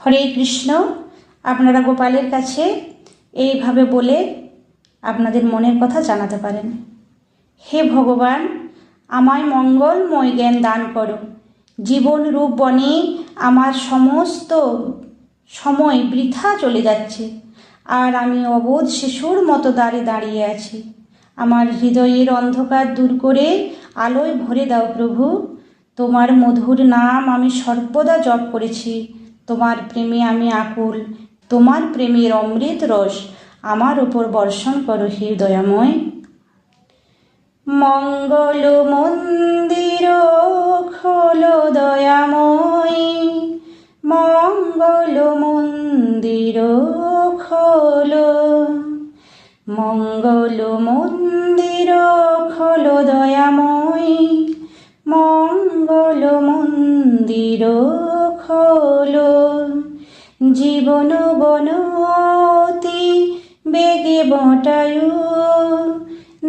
হরে কৃষ্ণ, আপনারা গোপালের কাছে এইভাবে বলে আপনাদের মনের কথা জানাতে পারেন। হে ভগবান, আমায় মঙ্গলময় জ্ঞান দান করো। জীবন রূপ বনে আমার সমস্ত সময় বৃথা চলে যাচ্ছে, আর আমি অবোধ শিশুর মতো দাঁড়ে দাঁড়িয়ে আছি। আমার হৃদয়ের অন্ধকার দূর করে আলোয় ভরে দাও প্রভু। তোমার মধুর নাম আমি সর্বদা জপ করেছি। তোমার প্রেমে আমি আকুল, তোমার প্রেমের অমৃত রস আমার উপর বর্ষণ করো হে দয়াময় মঙ্গল মন্দির খোল দয়াময়, মঙ্গল মন্দির খোল, মঙ্গল মন্দির খোল দয়াময়, মঙ্গল মন্দির খোল জীবন বনতি বেগে বটায়ু।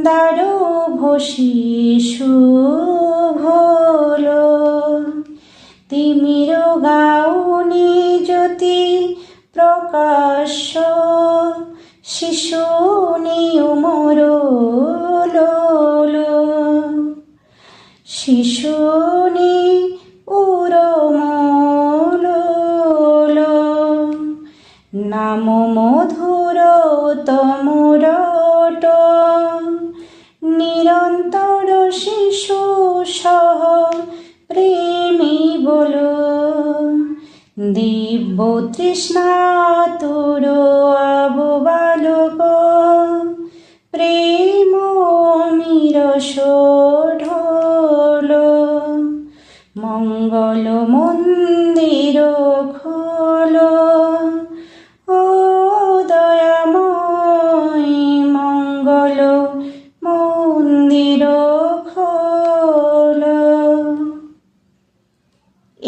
দারো ভসি শুভল তিমির গাউনি জ্যোতি প্রকাশ শিশু নিয়মর শিশুনি নাম মধুর তমরট নিরন্তর শিশু সহ প্রেমী বল। দিব্য তৃষ্ণা তোর বালক প্রেম ঢোল মঙ্গল মন্দির খোল।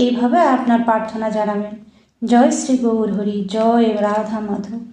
এইভাবে আপনার প্রার্থনা জানাবেন। জয় শ্রী গৌর হরি জয় রাধা মাধব।